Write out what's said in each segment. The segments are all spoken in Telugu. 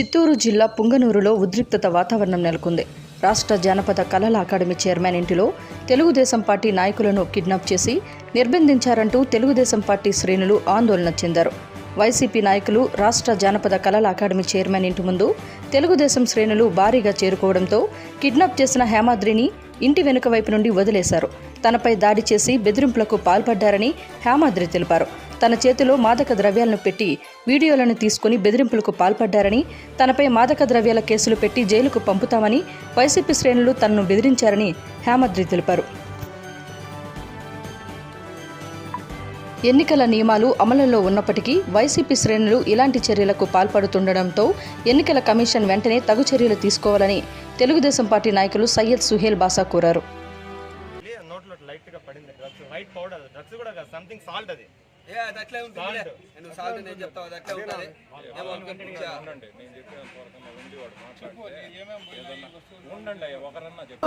చిత్తూరు జిల్లా పుంగనూరులో ఉద్రిక్తత వాతావరణం నెలకొంది. రాష్ట్ర జానపద కళల అకాడమీ చైర్మన్ ఇంటిలో తెలుగుదేశం పార్టీ నాయకులను కిడ్నాప్ చేసి నిర్బంధించారంటూ తెలుగుదేశం పార్టీ శ్రేణులు ఆందోళన చెందారు. వైసీపీ నాయకులు రాష్ట్ర జానపద కళల అకాడమీ చైర్మన్ ఇంటి ముందు తెలుగుదేశం శ్రేణులు భారీగా చేరుకోవడంతో కిడ్నాప్ చేసిన హేమాద్రిని ఇంటి వెనుక వైపు నుండి వదిలేశారు. తనపై దాడి చేసి బెదిరింపులకు పాల్పడ్డారని హేమాద్రి తెలిపారు. తన చేతిలో మాదక ద్రవ్యాలను పెట్టి వీడియోలను తీసుకుని బెదిరింపులకు పాల్పడ్డారని తనపై మాదక ద్రవ్యాల కేసులు పెట్టి జైలుకు పంపుతామని వైసీపీ శ్రేణులు తనను బెదిరించారని హేమద్రి తెలిపారు. ఎన్నికల నియమాలు అమలులో ఉన్నప్పటికీ వైసీపీ శ్రేణులు ఇలాంటి చర్యలకు పాల్పడుతుండటంతో ఎన్నికల కమిషన్ వెంటనే తగు చర్యలు తీసుకోవాలని తెలుగుదేశం పార్టీ నాయకులు సయ్యద్ సుహేల్ బాసా కోరారు. నోట్లో లైట్గా పడింది డ్రగ్స్ వైట్ పౌడర్ డ్రగ్స్ కూడా కాదు సంథింగ్ సాల్ట్ అది. ఏ అది అట్లే ఉంటుంది నువ్వు సాల్ట్ నేను చెప్తావు అది అట్లే ఉంటుంది. ఏమో పిచ్చా. ఉండండి. నేను ఉండి వాడు ఒకరన్నా చెప్పు.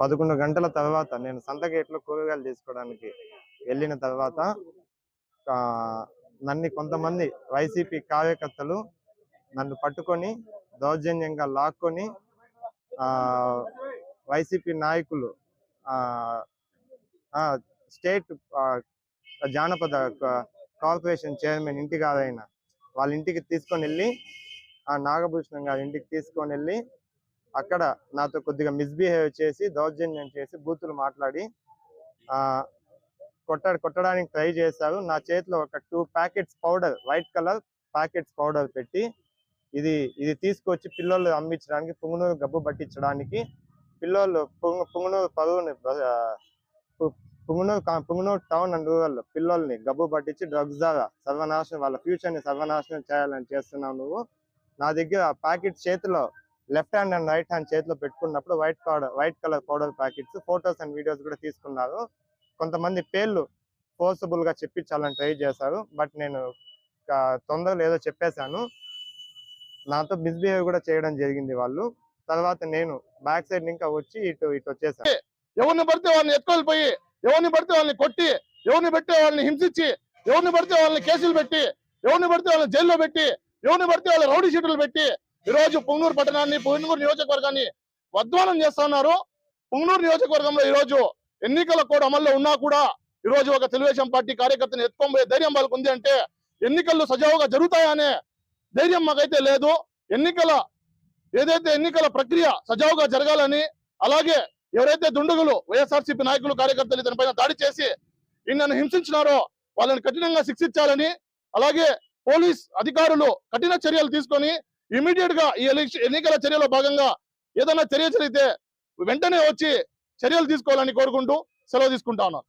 పదకొండు గంటల తర్వాత నేను సంతగేట్లో కూరగాయలు తీసుకోవడానికి వెళ్ళిన తర్వాత నన్ను కొంతమంది వైసీపీ కార్యకర్తలు నన్ను పట్టుకొని దౌర్జన్యంగా లాక్కొని ఆ వైసీపీ నాయకులు ఆ ఆ, స్టేట్ ఆ, జానపద కార్పొరేషన్ చైర్మన్ ఇంటి గారైన వాళ్ళ ఇంటికి తీసుకొని వెళ్ళి ఆ నాగభూషణం గారి ఇంటికి తీసుకొని వెళ్ళి అక్కడ నాతో కొద్దిగా మిస్బిహేవ్ చేసి దౌర్జన్యం చేసి బూతులు మాట్లాడి ఆ కొట్ట కొట్టడానికి ట్రై చేశారు. నా చేతిలో ఒక two packets powder white colour packets powder పెట్టి ఇది ఇది తీసుకొచ్చి పిల్లలు అమ్మించడానికి పుంగునూరు గబ్బు పట్టించడానికి పిల్లలు పుంగు పుంగునూరు పరువుని ఆ, Punganur Punganur town and rural పిల్లల్ని గబ్బు పట్టించి డ్రగ్స్ ద్వారా సర్వనాశనం వాళ్ళ ఫ్యూచర్ని సర్వనాశనం చేయాలని చేస్తున్నావు నువ్వు. నా దగ్గర ప్యాకెట్ చేతిలో left hand and right hand చేతిలో పెట్టుకున్నప్పుడు white powder white colour powder packets photos and videos కూడా తీసుకున్నారు. కొంతమంది పేర్లు ఫోర్సబుల్గా చెప్పించాలని ట్రై చేశారు. బట్ నేను తొందరగా తొందరలో ఏదో చెప్పేశాను. నాతో మిస్బిహేవ్ కూడా చేయడం జరిగింది వాళ్ళు. తర్వాత నేను బ్యాక్ సైడ్ ఇంకా వచ్చి ఇటు ఇటు వచ్చేసాను ఎవరిని పడితే వాళ్ళని ఎత్తుకోలిపోయి ఎవరిని పడితే వాళ్ళని కొట్టి ఎవరిని పడితే వాళ్ళని హింసించి ఎవరిని పడితే వాళ్ళని కేసులు పెట్టి ఎవరిని పడితే వాళ్ళని జైల్లో పెట్టి ఎవరిని పడితే వాళ్ళ రౌడీ షీట్లు పెట్టి ఈ రోజు పొంగూరు పట్టణాన్ని పొంగూరు నియోజకవర్గాన్ని వద్వానం చేస్తా ఉన్నారు. నియోజకవర్గంలో ఈ రోజు ఎన్నికల కోడ్ అమల్లో ఉన్నా కూడా ఈ రోజు ఒక తెలుగుదేశం పార్టీ కార్యకర్తను ఎత్తుకొని ధైర్యం వాళ్ళకు ఉంది అంటే ఎన్నికలు సజావుగా జరుగుతాయనే ధైర్యం మాకైతే లేదు. ఎన్నికల ఏదైతే ఎన్నికల ప్రక్రియ సజావుగా జరగాలని అలాగే ఎవరైతే దుండగులు వైఎస్ఆర్సీపీ నాయకులు కార్యకర్తలు ఇతని దాడి చేసి నన్ను హింసించినారో వాళ్ళని కఠినంగా శిక్షించాలని అలాగే పోలీస్ అధికారులు కఠిన చర్యలు తీసుకొని ఇమీడియట్గా ఈ ఎన్నికల చర్యలో భాగంగా ఏదైనా చర్య జరిగితే వెంటనే వచ్చి చర్యలు తీసుకోవాలని కోరుకుంటూ సెలవు తీసుకుంటా ఉన్నాను.